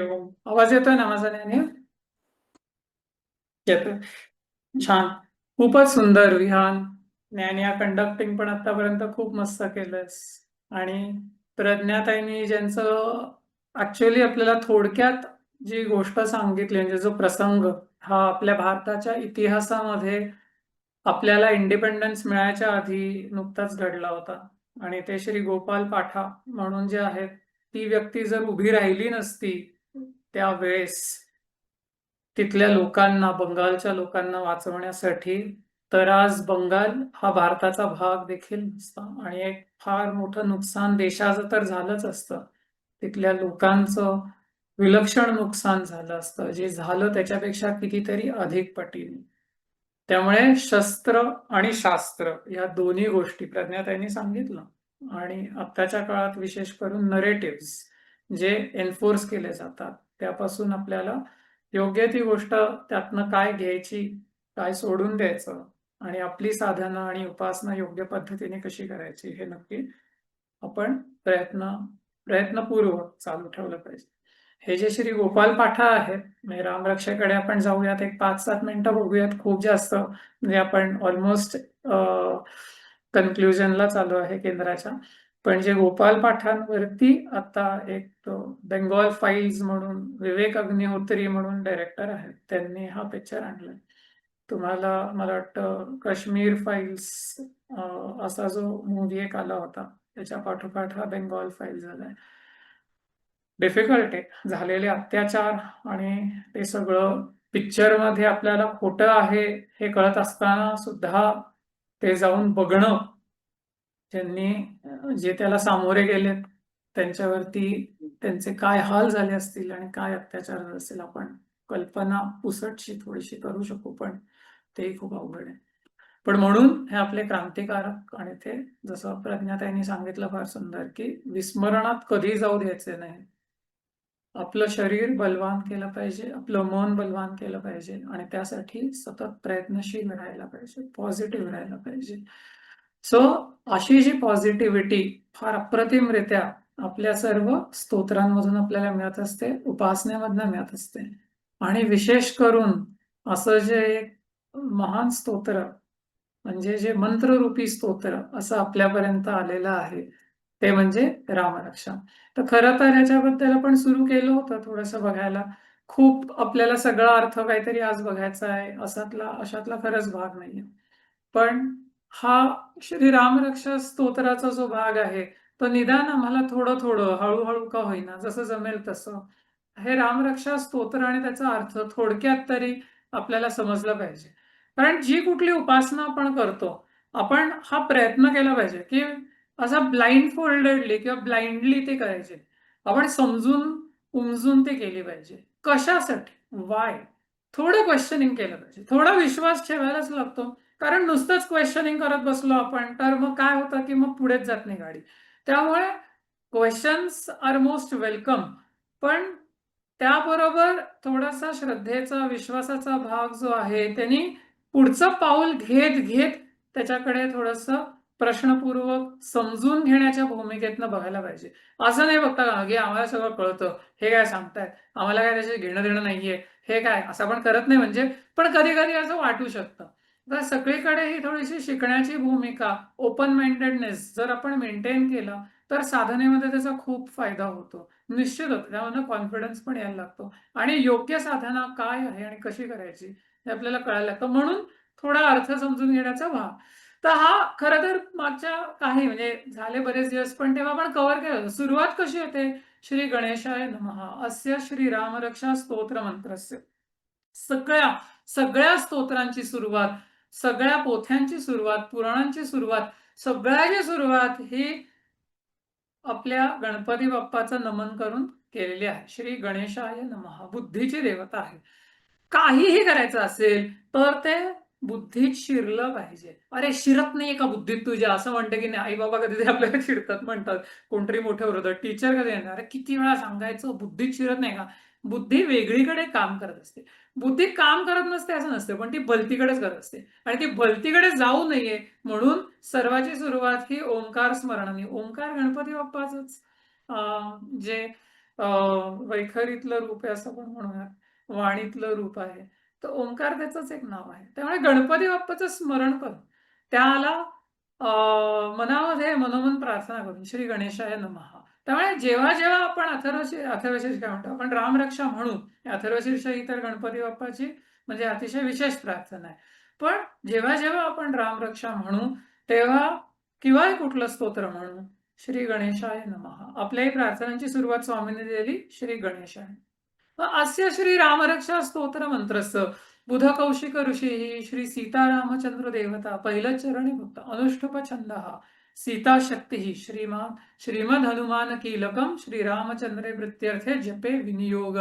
ओम आवाज येतोय ना माझा ज्ञानी येतोय छान खूपच सुंदर विहान. ज्ञानिया कंडक्टिंग पण आतापर्यंत खूप मस्त केलंस. आणि प्रज्ञाताईंनी ज्यांचं ऍक्च्युअली आपल्याला थोडक्यात जी गोष्ट सांगितली म्हणजे जो प्रसंग हा आपल्या भारताच्या इतिहासामध्ये आपल्याला इंडिपेंडन्स मिळायच्या आधी नुकताच घडला होता. आणि ते श्री गोपाल पाठा म्हणून जे आहेत ती व्यक्ती जर उभी राहिली नसती त्यावेळेस तिथल्या लोकांना बंगालच्या लोकांना वाचवण्यासाठी तर आज बंगाल हा भारताचा भाग देखील नसता आणि एक फार मोठं नुकसान देशाचं तर झालंच असतं. तिथल्या लोकांचं विलक्षण नुकसान झालं असतं. जे झालं त्याच्यापेक्षा कितीतरी अधिक पटीने. त्यामुळे शस्त्र आणि शास्त्र या दोन्ही गोष्टी प्रज्ञाताईंनी सांगितलं. आणि आत्ताच्या काळात विशेष करून नरेटिव्ह जे एन्फोर्स केले जातात. त्यापासून आपल्याला योग्य ती गोष्ट त्यातनं काय घ्यायची काय सोडून द्यायचं आणि आपली साधना आणि उपासना योग्य पद्धतीने कशी करायची हे नक्की आपण प्रयत्न प्रयत्नपूर्वक चालू ठेवलं पाहिजे. हे जे श्री गोपाल पाठा आहेत म्हणजे रामरक्षेकडे आपण जाऊयात एक पाच सात मिनिटं बघूयात. खूप जास्त म्हणजे आपण ऑलमोस्ट कन्क्ल्युजनला चालू आहे केंद्राच्या. पण जे गोपाल पाठांवरती आता एक बेंगॉल फाईल्स म्हणून विवेक अग्निहोत्री म्हणून डायरेक्टर आहेत त्यांनी हा पिक्चर आणलाय. तुम्हाला मला वाटतं काश्मीर फाईल्स असा जो मूव्ही एक आला होता त्याच्या पाठोपाठ हा बेंगॉल फाईल झालाय. डिफिकल्ट आहे झालेले अत्याचार आणि ते सगळं पिक्चरमध्ये आपल्याला खोटं आहे हे कळत असताना सुद्धा ते जाऊन बघणं ज्यांनी जे त्याला सामोरे गेले त्यांच्यावरती त्यांचे काय हाल झाले असतील आणि काय अत्याचार झाले असतील आपण कल्पना पुसटशी थोडीशी करू शकू पण ते खूप अवघड आहे. पण म्हणून हे आपले क्रांतिकारक आणि ते जसं प्रज्ञाताईंनी सांगितलं फार सुंदर की विस्मरणात कधी जाऊ द्यायचे नाही. आपलं शरीर बलवान केलं पाहिजे आपलं मन बलवान केलं पाहिजे आणि त्यासाठी सतत प्रयत्नशील राहायला पाहिजे पॉझिटिव्ह राहायला पाहिजे. सो अशी जी पॉझिटिव्हिटी फार अप्रतिमरित्या आपल्या सर्व स्तोत्रांमधून आपल्याला मिळत असते उपासनेमधनं मिळत असते. आणि विशेष करून असं जे एक महान स्तोत्र म्हणजे जे मंत्ररूपी स्तोत्र असं आपल्यापर्यंत आलेलं आहे ते म्हणजे रामरक्षा. तर खरं तर याच्याबद्दल आपण सुरू केलं होतं थोडस बघायला. खूप आपल्याला सगळा अर्थ काहीतरी आज बघायचा आहे असातला अशातला खरंच भाग नाहीये. पण हा श्री रामरक्षा स्तोत्राचा जो भाग आहे तो निदान आम्हाला थोडं थोडं हळूहळू का होईना जसं जमेल तसं. हे रामरक्षा स्तोत्र आणि त्याचा अर्थ थोडक्यात तरी आपल्याला समजलं पाहिजे. कारण जी कुठली उपासना आपण करतो आपण हा प्रयत्न केला पाहिजे की असा ब्लाइंड फोल्डेडली किंवा ब्लाइंडली ते करायचे. आपण समजून उमजून ते केली पाहिजे. कशासाठी? वाय थोडं क्वेश्चनिंग केलं पाहिजे. थोडा विश्वास ठेवायलाच लागतो. कारण नुसतंच क्वेश्चनिंग करत बसलो आपण. तर मग काय होतं की मग पुढेच जात नाही गाडी. त्यामुळे क्वेश्चन्स आर मोस्ट वेलकम पण त्याबरोबर थोडासा श्रद्धेचा विश्वासाचा भाग जो आहे त्यांनी पुढचं पाऊल घेत घेत त्याच्याकडे थोडस प्रश्नपूर्वक समजून घेण्याच्या भूमिकेतनं बघायला पाहिजे. असं नाही बघता की? आम्हाला सगळं कळतं. हे काय सांगतायत? आम्हाला काय त्याचे घेणं देणं नाहीये. हे काय? असं आपण करत नाही म्हणजे. पण कधी कधी असं वाटू शकतं. तर सगळीकडे ही थोडीशी शिकण्याची भूमिका ओपन माइंडेडनेस जर आपण मेंटेन केलं तर साधनेमध्ये त्याचा खूप फायदा होतो. निश्चितच होतो कॉन्फिडन्स पण यायला लागतो. आणि योग्य साधना काय आहे आणि कशी करायची हे आपल्याला कळायला लागतं. म्हणून थोडा अर्थ समजून घेण्याचा भाग तर हा खरं तर मागच्या काही म्हणजे झाले बरेच दिवस पण तेव्हा आपण कव्हर केलं. सुरुवात कशी होते? श्री गणेशाय नमहा अस्य श्री रामरक्षा स्तोत्र मंत्रस्य. सगळ्या सगळ्या स्तोत्रांची सुरुवात सगळ्या पोथ्यांची सुरुवात पुराणांची सुरुवात सगळ्याची सुरुवात ही आपल्या गणपती बाप्पाचं नमन करून केलेली आहे. श्री गणेशाय नमः. बुद्धीची देवता आहे. काहीही करायचं असेल तर ते बुद्धीत शिरलं पाहिजे. अरे शिरत नाहीये का बुद्धीत तुझ्या. असं म्हणते की नाही आई बाबा कधी आपल्याला शिरतात म्हणतात. कोणतरी मोठे वृद्ध. टीचर कधी येणार? किती वेळा सांगायचं? बुद्धीत शिरत नाही का? बुद्धी वेगळीकडे काम करत असते. बुद्धी काम करत नसते असं नसते पण ती भलतीकडेच करत असते. आणि ती भलतीकडे जाऊ नये म्हणून सर्वाची सुरुवात ही ओंकार स्मरणाने ओंकार गणपती बाप्पाच जे वैखरीतलं रूप आहे असं पण म्हणूयात वाणीतलं रूप आहे. तर ओंकार त्याचंच एक नाव आहे. त्यामुळे गणपती बाप्पाचं स्मरण करून त्याला मनामध्ये मनोमन प्रार्थना करून श्री गणेशाय नमहा त्यामुळे जेव्हा जेव्हा आपण अथर्वशी अथर्वशीर्ष काय म्हणतो आपण रामरक्षा म्हणू अथर्वशीर्ष ही तर गणपती बाप्पाची म्हणजे अतिशय विशेष प्रार्थना आहे. पण जेव्हा जेव्हा आपण रामरक्षा म्हणू तेव्हा किंवा कुठलं स्तोत्र म्हणू श्री गणेशाय नमः. आपल्याही प्रार्थनांची सुरुवात स्वामींनी दिली श्री गणेशाय अस्य श्री रामरक्षा स्तोत्र मंत्रस बुध कौशिक ऋषी श्री सीतारामचंद्र देवता पहिलं चरणी भक्त अनुष्ठुप छंद हा शक्ती श्रीमान। श्रीमद हनुमान कीलकम श्रीरामचंद्रे वृत्त्यर्थे जपे विनियोग।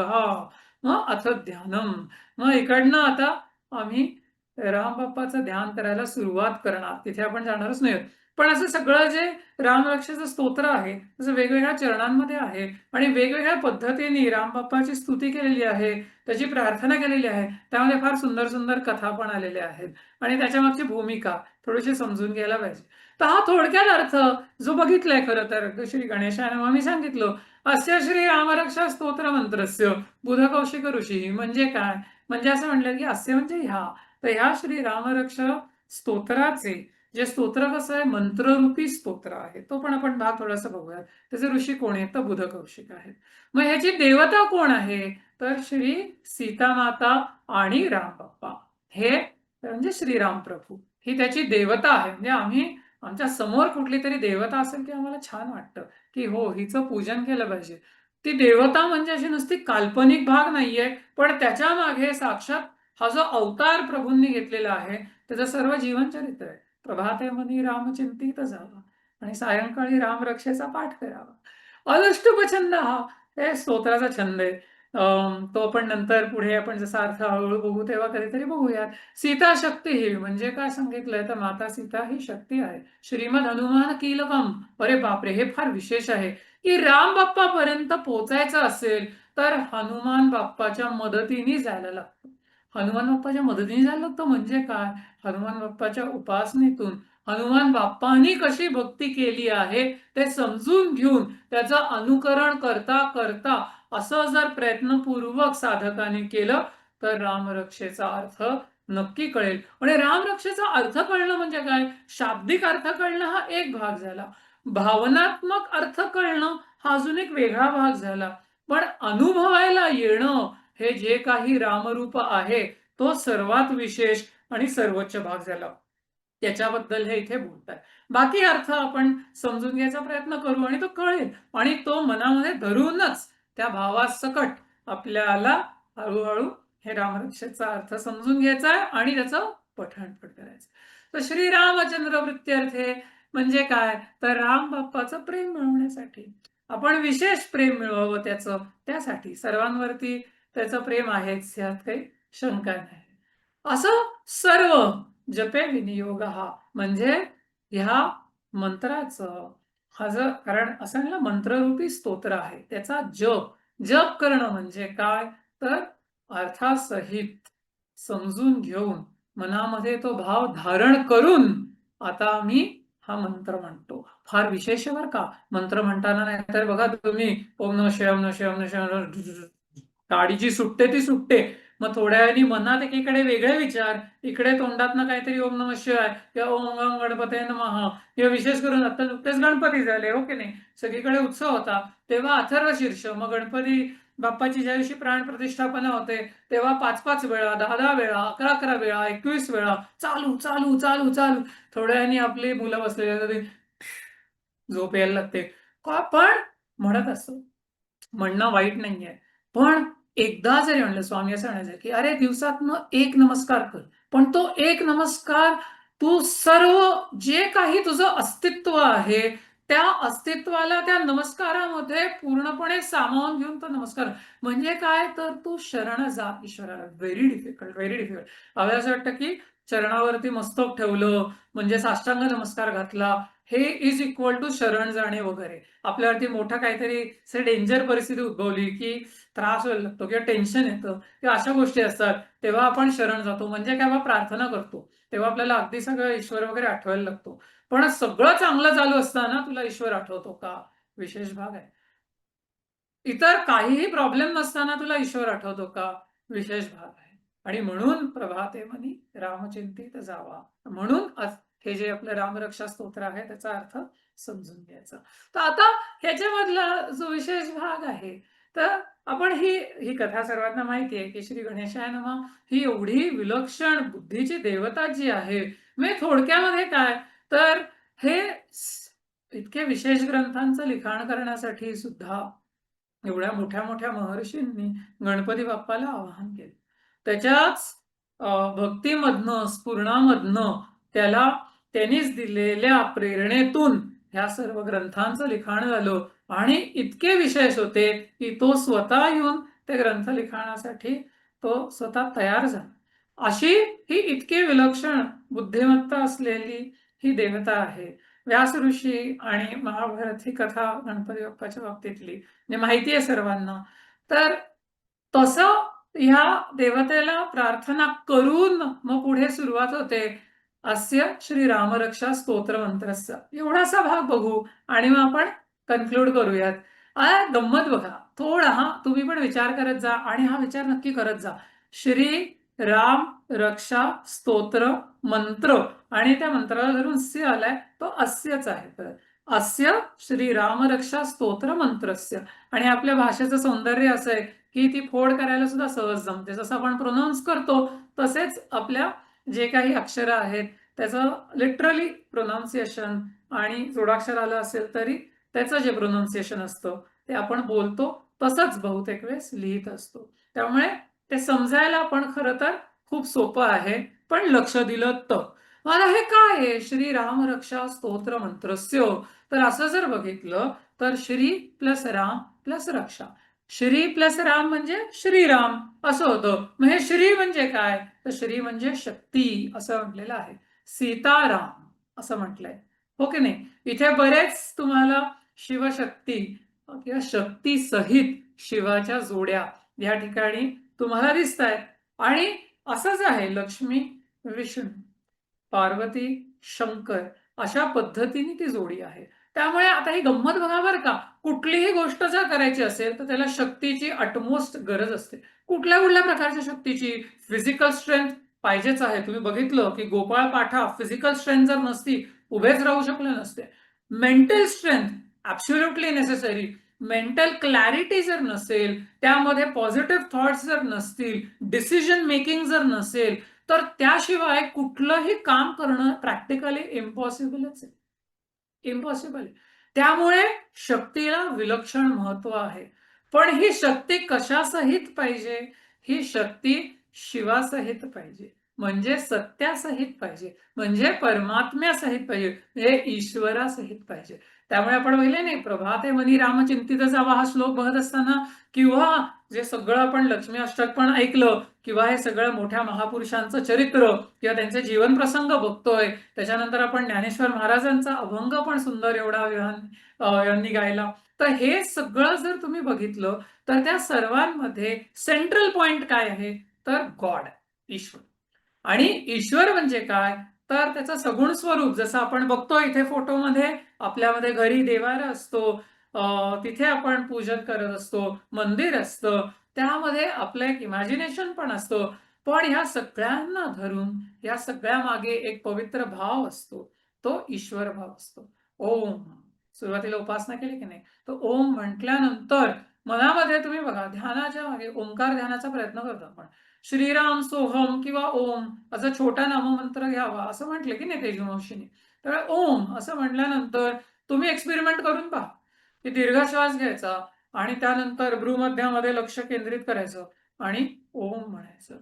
मग अथ ध्यानम। मग इकडनं आता आम्ही राम बाप्पाचं ध्यान करायला सुरुवात करणार. तिथे आपण जाणारच नाही पण असं सगळं जे रामरक्षाचं स्तोत्र आहे जसं वेगवेगळ्या चरणांमध्ये आहे आणि वेगवेगळ्या पद्धतीने राम बाप्पाची स्तुती केलेली आहे त्याची प्रार्थना केलेली आहे त्यामध्ये फार सुंदर सुंदर कथा पण आलेल्या आहेत. आणि त्याच्यामागची भूमिका थोडीशी समजून घ्यायला पाहिजे. तर हा थोडक्यात अर्थ जो बघितलाय खरं तर श्री गणेशाने आम्ही सांगितलं अस्य श्री रामरक्षा स्तोत्र मंत्रस्य बुध कौशिक ऋषी म्हणजे काय? म्हणजे असं म्हणलं की अस्य म्हणजे ह्या. तर ह्या श्री रामरक्षा स्तोत्राचे जे स्तोत्र कसं आहे मंत्ररूपी स्तोत्र आहे तो पण आपण भाग थोडासा बघूया त्याचे ऋषी कोण आहेत? तर बुध कौशिक आहेत. मग ह्याची देवता कोण आहे? तर श्री सीतामाता आणि राम बाप्पा हे म्हणजे श्रीराम प्रभू. ही त्याची देवता आहे. म्हणजे आम्ही आमच्यासमोर कुठली तरी देवता असेल की आम्हाला छान वाटतं की हो हिचं पूजन केलं पाहिजे. ती देवता म्हणजे अशी नुसती काल्पनिक भाग नाहीये पण त्याच्यामागे साक्षात हा जो अवतार प्रभूंनी घेतलेला आहे त्याचं सर्व जीवनचरित्र आहे. प्रभाते मनी रामचिंतित जावा आणि सायंकाळी रामरक्षेचा पाठ करावा. अनुष्टुप छंद हा हे स्तोत्राचा छंद आहे. तो आपण नंतर पुढे आपण जसा अर्थ हळूहळू बघू तेव्हा कधीतरी बघूयात. सीता शक्ती ही म्हणजे काय सांगितलंय? तर माता सीता ही शक्ती आहे. श्रीमद हनुमान किलकम. अरे बापरे हे फार विशेष आहे. की राम बाप्पापर्यंत पोचायचं असेल तर हनुमान बाप्पाच्या मदतीने जायला लागतं. हनुमान बाप्पाच्या मदतीने जायला तर म्हणजे काय? हनुमान बाप्पाच्या उपासनेतून हनुमान बाप्पांनी कशी भक्ती केली आहे ते समजून घेऊन त्याचं अनुकरण करता करता असं जर प्रयत्नपूर्वक साधकाने केलं तर रामरक्षेचा अर्थ नक्की कळेल. आणि रामरक्षेचा अर्थ कळणं म्हणजे काय? शाब्दिक अर्थ कळणं हा एक भाग झाला. भावनात्मक अर्थ कळणं हा अजून एक वेगळा भाग झाला. पण अनुभवायला येणं हे जे काही रामरूप आहे तो सर्वात विशेष आणि सर्वोच्च भाग झाला. त्याच्याबद्दल हे इथे बोलतात. बाकी अर्थ आपण समजून घ्यायचा प्रयत्न करू आणि तो कळेल. आणि तो मनामध्ये धरूनच त्या भावासकट आपल्याला हळूहळू हे रामरक्षेचा अर्थ समजून घ्यायचा आहे आणि त्याचं पठण पण करायचं तर श्रीरामचंद्र वृत्त्यर्थे म्हणजे काय? तर राम बाप्पाचं प्रेम मिळवण्यासाठी. आपण विशेष प्रेम मिळवावं त्याचं त्यासाठी. सर्वांवरती त्याचं प्रेम आहेच यात काही शंका नाही. असं सर्व जपे विनियोग हा. म्हणजे ह्या मंत्राचं हा जर कारण असं ना मंत्ररूपी स्तोत्र आहे. त्याचा जप जप करणं म्हणजे काय? तर अर्थासहित समजून घेऊन मनामध्ये तो भाव धारण करून आता मी हा मंत्र म्हणतो. फार विशेष बर का. मंत्र म्हणताना नाही तर बघा तुम्ही ओम न शिवम न शिवम न शिवम गाडी जी सुटते ती सुटते. मग थोड्या वेळाने मनात एकीकडे वेगळे विचार इकडे तोंडातनं काहीतरी ओम नम शिवाय किंवा ओम ओम गणपती महा किंवा विशेष करून आता नुकतेच गणपती झाले हो की नाही? सगळीकडे उत्सव होता. तेव्हा अथर्व शीर्ष मग गणपती बाप्पाची ज्या दिवशी प्राण प्रतिष्ठापना होते तेव्हा पाच पाच वेळा दहा दहा वेळा अकरा अकरा वेळा एकवीस वेळा चालू चालू चालू चालू. थोड्या आपली मुलं बसलेली झोप यायला लागते. का? पण म्हणत असतो म्हणणं वाईट नाहीये. पण एकदा जरी म्हणलं स्वामी असं म्हणायचं की अरे दिवसातनं एक नमस्कार कर. पण तो एक नमस्कार तू सर्व जे काही तुझं अस्तित्व आहे त्या अस्तित्वाला त्या नमस्कारामध्ये पूर्णपणे सामावून घेऊन तो नमस्कार. म्हणजे काय? तर तू शरण जा ईश्वराला. व्हेरी डिफिकल्ट व्हेरी डिफिकल्ट हवे असं वाटतं की चरणावरती मस्तक ठेवलं म्हणजे साष्टांग नमस्कार घातला हे इज इक्वल टू शरण जाणे वगैरे. आपल्यावरती मोठा काहीतरी डेंजर परिस्थिती उद्भवली की त्रास व्हायला लागतो किंवा टेन्शन येतं किंवा अशा गोष्टी असतात. तेव्हा आपण शरण जातो. म्हणजे काय? प्रार्थना करतो. तेव्हा आपल्याला अगदी सगळं ईश्वर वगैरे आठवायला लागतो. पण सगळं चांगलं चालू असताना तुला ईश्वर आठवतो का? विशेष भाग आहे. इतर काहीही प्रॉब्लेम नसताना तुला ईश्वर आठवतो का? विशेष भाग आहे. आणि म्हणून प्रभाते मनी रामचिंतित जावा. म्हणून हे जे आपलं रामरक्षा स्तोत्र आहे त्याचा अर्थ समजून घ्यायचा. तर आता ह्याच्यामधला जो विशेष भाग आहे तर आपण ही ही कथा सर्वांना माहिती आहे की श्री गणेशाय नमा ही एवढी विलक्षण बुद्धीची देवता जी आहे मी थोडक्यामध्ये काय? तर हे इतके विशेष ग्रंथांचं लिखाण करण्यासाठी सुद्धा एवढ्या मोठ्या मोठ्या महर्षींनी गणपती बाप्पाला आवाहन केलं. त्याच्याच भक्तीमधनं स्फुरणामधनं त्याला त्यांनीच दिलेल्या प्रेरणेतून ह्या सर्व ग्रंथांचं लिखाण झालं. आणि इतके विशेष होते की तो स्वतः येऊन ते ग्रंथ लिखाणासाठी तो स्वतः तयार झाला. अशी ही इतकी विलक्षण बुद्धिमत्ता असलेली ही देवता आहे. व्यास ऋषी आणि महाभारत ही कथा गणपती बाप्पाच्या बाबतीतली. म्हणजे माहिती आहे सर्वांना. तर तसं ह्या देवतेला प्रार्थना करून मग पुढे सुरुवात होते. अस्य श्री रामरक्षा स्तोत्र मंत्रस्य एवढासा भाग बघू आणि मग आपण कन्क्लूड करूयात. आ गंमत बघा. थोडा हा तुम्ही पण विचार करत जा आणि हा विचार नक्की करत जा. श्री राम रक्षा स्तोत्र मंत्र. आणि त्या मंत्राला धरून स्य आलाय तो अस्यच आहे. तर अस्य श्री रामरक्षा स्तोत्र मंत्रस्य. आणि आपल्या भाषेचं सौंदर्य असं आहे की ती फोड करायला सुद्धा सहज जमते. जसं आपण प्रोनाऊन्स करतो तसेच आपल्या जे काही अक्षरं आहेत त्याचं लिटरली प्रोनाऊन्सिएशन आणि जोडाक्षर आलं असेल तरी त्याचं जे प्रोनाऊन्सिएशन असतं ते आपण बोलतो तसंच बहुतेक वेळेस लिहित असतो. त्यामुळे ते समजायला पण खरं तर खूप सोपं आहे पण लक्ष दिलं तर. मला हे काय आहे? श्री राम रक्षा स्तोत्र मंत्रस्य. तर असं जर बघितलं तर श्री प्लस राम प्लस रक्षा. श्री प्लस राम म्हणजे श्रीराम असं होतं. मग हे श्री म्हणजे काय? तर श्री म्हणजे शक्ती असं म्हटलेलं आहे. सीताराम असं म्हटलंय. हो की नाही? इथे बरेच तुम्हाला शिवशक्ती किंवा शक्ती सहित शिवाच्या जोड्या या ठिकाणी तुम्हाला दिसत आहेत आणि असंच आहे लक्ष्मी विष्णू पार्वती शंकर अशा पद्धतीने ती जोडी आहे. त्यामुळे आता ही गंमत बघा बरं का. कुठलीही गोष्ट जर करायची असेल तर त्याला शक्तीची अटमोस्ट गरज असते. कुठल्या कुठल्या प्रकारच्या शक्तीची? फिजिकल स्ट्रेंथ पाहिजेच आहे. तुम्ही बघितलं की गोपाळ पाठा फिजिकल स्ट्रेंथ जर नसती उभेच राहू शकले नसते. Mental strength absolutely necessary mental clarity जर नसेल त्यामध्ये पॉझिटिव्ह थॉट्स जर नसतील डिसिजन मेकिंग जर नसेल तर त्याशिवाय कुठलंही काम करणं प्रॅक्टिकली इम्पॉसिबलच आहे. इम्पॉसिबल त्यामुळे शक्तीला विलक्षण महत्त्व आहे. पण ही शक्ती कशासहित पाहिजे? ही शक्ती शिवासहित पाहिजे. म्हणजे सत्यासहित पाहिजे. म्हणजे परमात्म्यासहित पाहिजे. म्हणजे ईश्वरासहित पाहिजे. त्यामुळे आपण पहिले नाही प्रभाते मनी रामचिंतित जावा हा श्लोक बघत असताना किंवा जे सगळं आपण लक्ष्मी अष्टक पण ऐकलं किंवा हे सगळं मोठ्या महापुरुषांचं चरित्र किंवा त्यांचे जीवन प्रसंग बघतोय त्याच्यानंतर आपण ज्ञानेश्वर महाराजांचा अभंग पण सुंदर एवढा यांनी गायला. तर हे सगळं जर तुम्ही बघितलं तर त्या सर्वांमध्ये सेंट्रल पॉइंट काय आहे? तर गॉड ईश्वर. आणि ईश्वर म्हणजे काय? तर त्याचं सगुण स्वरूप जसं आपण बघतो इथे फोटोमध्ये आपल्यामध्ये घरी देवारा असतो तिथे आपण पूजन करत असतो मंदिर असतं त्यामध्ये आपलं एक इमॅजिनेशन पण असतं. पण ह्या सगळ्यांना धरून या सगळ्या मागे एक पवित्र भाव असतो. तो ईश्वर भाव असतो. ओम. सुरुवातीला उपासना केली की नाही? तर ओम म्हटल्यानंतर मनामध्ये तुम्ही बघा ध्यानाच्या मागे ओंकार ध्यानाचा प्रयत्न करतो आपण. श्रीराम सोहम किंवा ओम असं छोटा नाममंत्र घ्यावा असं म्हटलं की नाही तेजमावशीने तर ओम असं म्हटल्यानंतर तुम्ही एक्सपेरिमेंट करून पहा. की दीर्घ श्वास घ्यायचा आणि त्यानंतर भ्रूमध्यामध्ये लक्ष केंद्रित करायचं आणि ओम म्हणायचं.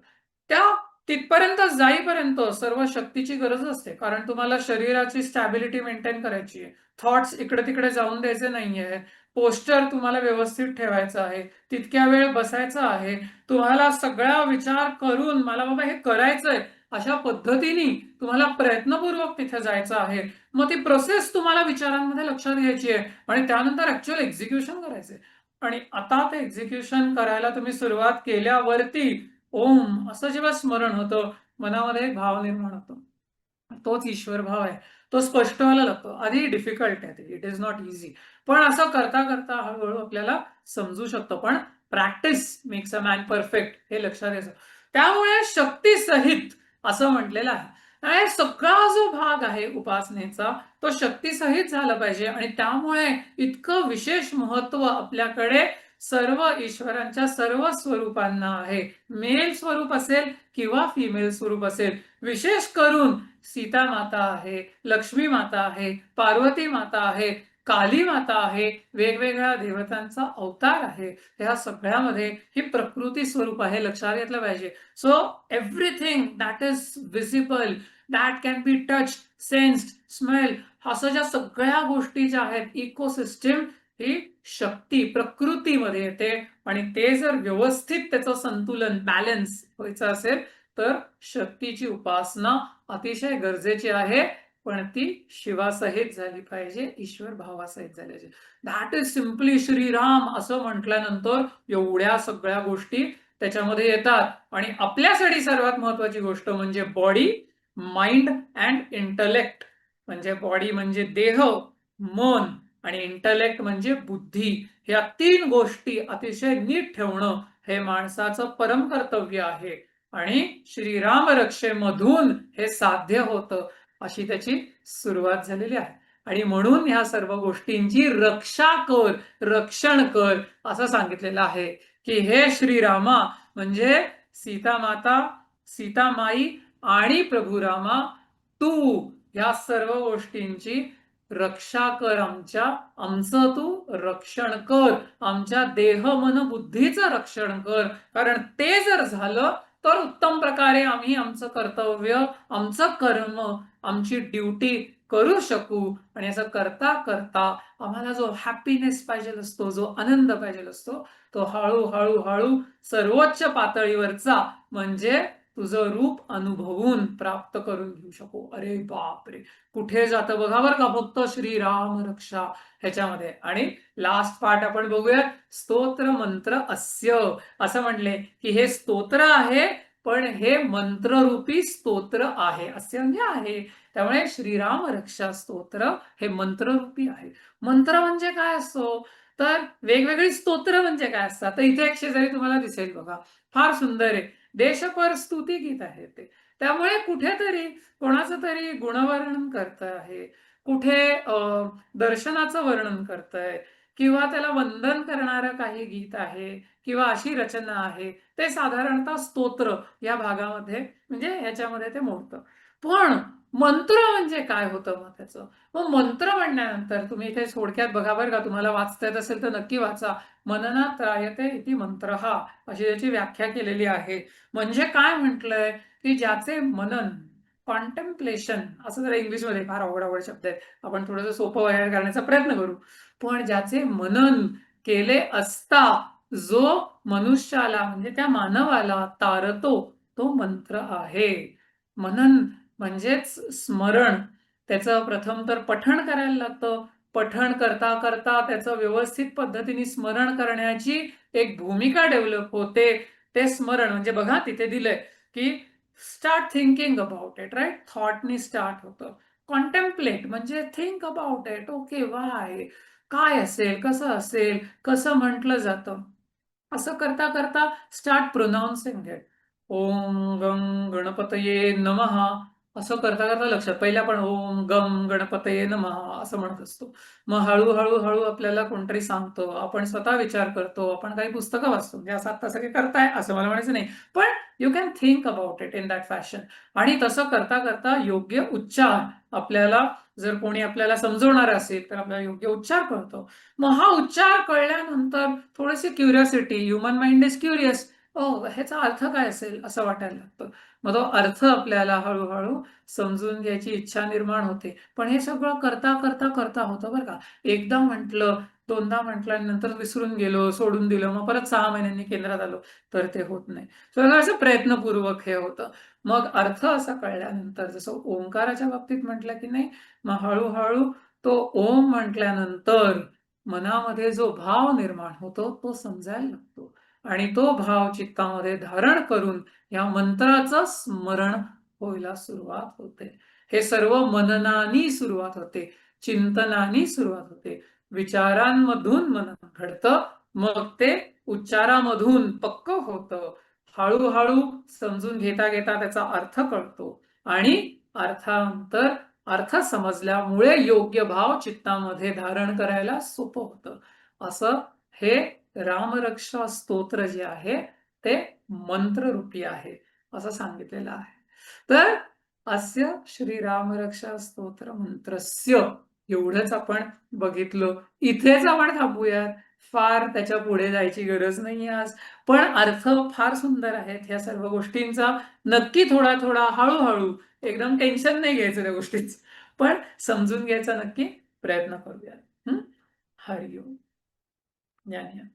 त्या तिथपर्यंत जाईपर्यंत सर्व शक्तीची गरज असते. कारण तुम्हाला शरीराची स्टॅबिलिटी मेंटेन करायची आहे. थॉट्स इकडे तिकडे जाऊन द्यायचे नाहीये. पोस्टर तुम्हाला व्यवस्थित ठेवायचं आहे. तितक्या वेळ बसायचं आहे. तुम्हाला सगळा विचार करून मला बाबा हे करायचंय. अशा पद्धतीने तुम्हाला प्रयत्नपूर्वक तिथे जायचं आहे. मग ती प्रोसेस तुम्हाला विचारांमध्ये लक्षात घ्यायची आहे. आणि त्यानंतर ऍक्च्युअल एक्झिक्युशन करायचंय. आणि आता ते एक्झिक्युशन करायला तुम्ही सुरुवात केल्यावरती ओम असं जेव्हा स्मरण होतं मनामध्ये एक भाव निर्माण होतो. तोच ईश्वर भाव आहे. तो स्पष्ट व्हायला लागतो. आधी डिफिकल्ट आहे इट इज नॉट इझी पण असं करता करता हळूहळू आपल्याला समजू शकतो. पण practice makes a man perfect हे लक्षात घ्यायचं त्यामुळे शक्तीसहित असं म्हटलेलं आहे. आणि सगळा जो भाग आहे उपासनेचा तो शक्तीसहित झाला पाहिजे. आणि त्यामुळे इतकं विशेष महत्त्व आपल्याकडे सर्व ईश्वरांच्या सर्व स्वरूपांना आहे. मेल स्वरूप असेल किंवा फिमेल स्वरूप असेल. विशेष करून सीता माता आहे लक्ष्मी माता आहे पार्वती माता आहे काली माता आहे वेगवेगळ्या देवतांचा अवतार आहे. ह्या सगळ्यामध्ये ही प्रकृती स्वरूप आहे लक्षात घेतलं पाहिजे. So everything that is visible that can be touch sensed smell असं ज्या सगळ्या गोष्टी ज्या आहेत इकोसिस्टीम ही शक्ती प्रकृतीमध्ये येते. आणि ते जर व्यवस्थित त्याचं संतुलन बॅलन्स व्हायचं असेल तर शक्तीची उपासना अतिशय गरजेची आहे. पण ती शिवासहित झाली पाहिजे ईश्वर भावासहित झाली पाहिजे. दॅट इज सिम्पली श्रीराम असं म्हटल्यानंतर एवढ्या सगळ्या गोष्टी त्याच्यामध्ये येतात. आणि आपल्यासाठी सर्वात महत्वाची गोष्ट म्हणजे बॉडी माइंड अँड इंटलेक्ट म्हणजे बॉडी म्हणजे देह मन आणि इंटलेक्ट म्हणजे बुद्धी. ह्या तीन गोष्टी अतिशय नीट ठेवणं हे माणसाचं परम कर्तव्य आहे. आणि श्रीराम रक्षेमधून हे साध्य होतं. अशी त्याची सुरुवात झालेली आहे. आणि म्हणून ह्या सर्व गोष्टींची रक्षा कर रक्षण कर असं सांगितलेलं आहे की हे श्रीरामा म्हणजे सीता माता सीतामाई आणि प्रभू रामा तू या सर्व गोष्टींची रक्षा कर आमच्या आमचं तू रक्षण कर आमच्या देह मन बुद्धीचं रक्षण कर. कारण ते जर झालं तर उत्तम प्रकारे आम्ही आमचं कर्तव्य आमचं कर्म आमची ड्युटी करू शकू. आणि असं करता करता आम्हाला जो हॅपीनेस पाहिजे असतो जो आनंद पाहिजे असतो तो हळूहळू हळू सर्वोच्च पातळीवरचा म्हणजे तुझं रूप अनुभवून प्राप्त करून घेऊ शकू. अरे बापरे! कुठे जातं बघा बरं का फक्त श्रीराम रक्षा ह्याच्यामध्ये. आणि लास्ट पार्ट आपण बघूयात स्तोत्र मंत्र अस्य. असं म्हणले की हे स्तोत्र आहे पण हे मंत्ररूपी स्तोत्र आहे असे म्हणजे आहे. त्यामुळे श्रीराम रक्षा स्तोत्र हे मंत्ररूपी आहे. मंत्र म्हणजे काय असतो तर वेगवेगळी स्तोत्र म्हणजे काय असतात? तर इथे एक शेजारी तुम्हाला दिसेल बघा. फार सुंदर आहे. देशपर स्तुती गीत आहे ते. त्यामुळे कुठेतरी कोणाचं तरी गुणवर्णन करत आहे. कुठे दर्शनाचं वर्णन करत आहे किंवा त्याला वंदन करणारं काही गीत आहे. किंवा अशी रचना आहे. ते साधारणतः स्तोत्र या भागामध्ये म्हणजे ह्याच्यामध्ये ते मोडतं. पण मंत्र म्हणजे काय होतं मग त्याचं? मग मंत्र म्हणल्यानंतर तुम्ही इथे थोडक्यात बघा बरं का तुम्हाला वाचता येत असेल तर नक्की वाचा. मननात रायते इति मंत्र हा अशी त्याची व्याख्या केलेली आहे. म्हणजे काय म्हटलंय? की ज्याचे मनन कॉन्टेम्प्लेशन असं जरा इंग्लिशमध्ये फार अवघड अवघड शब्द आहेत. आपण थोडंसं सोपं वगैरे करण्याचा प्रयत्न करू. पण ज्याचे मनन केले असता जो मनुष्याला म्हणजे त्या मानवाला तारतो तो मंत्र आहे. मनन म्हणजेच स्मरण. त्याचं प्रथम तर पठण करायला लागतं. पठण करता करता त्याचं व्यवस्थित पद्धतीने स्मरण करण्याची एक भूमिका डेव्हलप होते. ते स्मरण म्हणजे बघा तिथे दिलंय की start thinking about it right थॉटनी start होतं. कॉन्टेम्प्लेट म्हणजे think about it okay why काय असेल? कसं असेल? कसं म्हटलं जातं? असं करता करता स्टार्ट प्रोनाऊन्सिंग इट ओम गम गणपतये नमहा असं करता करता लक्षात पहिल्या आपण ओम गम गणपतये नमः असं म्हणत असतो. मग हळूहळू हळू आपल्याला कोणतरी सांगतो आपण स्वतः विचार करतो आपण काही पुस्तकं वाचतो म्हणजे असं आता सगळे करताय असं मला म्हणायचं नाही. पण you can think about it in that fashion आणि तसं करता करता योग्य उच्चार आपल्याला जर कोणी आपल्याला समजवणार असेल तर आपल्याला योग्य उच्चार कळतो. मग हा उच्चार कळल्यानंतर थोडीशी curiosity human mind is curious ओ ह्याचा अर्थ काय असेल असं वाटायला लागतं. मग तो अर्थ आपल्याला हळूहळू समजून घ्यायची इच्छा निर्माण होते. पण हे सगळं करता करता करता होतं बरं का. एकदा म्हटलं दोनदा म्हटल्यानंतर विसरून गेलो सोडून दिलं. मग परत सहा महिन्यांनी केंद्रात आलो. तर ते होत नाही. सगळं असं प्रयत्नपूर्वक हे होतं. मग अर्थ असा कळल्यानंतर जसं ओंकाराच्या बाबतीत म्हटलं की नाही मग हळूहळू तो ओम म्हटल्यानंतर मनामध्ये जो भाव निर्माण होतो तो समजायला लागतो. आणि तो भाव चित्तामध्ये धारण करून या मंत्राचं स्मरण व्हायला सुरुवात होते. हे सर्व मननानी सुरुवात होते. चिंतनानी सुरुवात होते. विचारांमधून मनन घडतं मग ते उच्चारामधून पक्क होतं. हळूहळू समजून घेता घेता त्याचा अर्थ कळतो. आणि अर्थांतर अर्थ समजल्यामुळे योग्य भाव चित्तामध्ये धारण करायला सोपं होतं. असं हे रामरक्षा स्तोत्र जे आहे ते मंत्ररूपी आहे असं सांगितलेलं आहे. तर अस्य श्रीरामरक्षा स्तोत्र मंत्रस्य एवढंच आपण बघितलं. इथेच आपण थांबूयात. फार त्याच्या पुढे जायची गरज नाही आज. पण अर्थ फार सुंदर आहेत ह्या सर्व गोष्टींचा. नक्की थोडा थोडा हळूहळू. एकदम टेन्शन नाही घ्यायचं त्या गोष्टीच. पण समजून घ्यायचा नक्की प्रयत्न करूया हरिओम. ज्ञान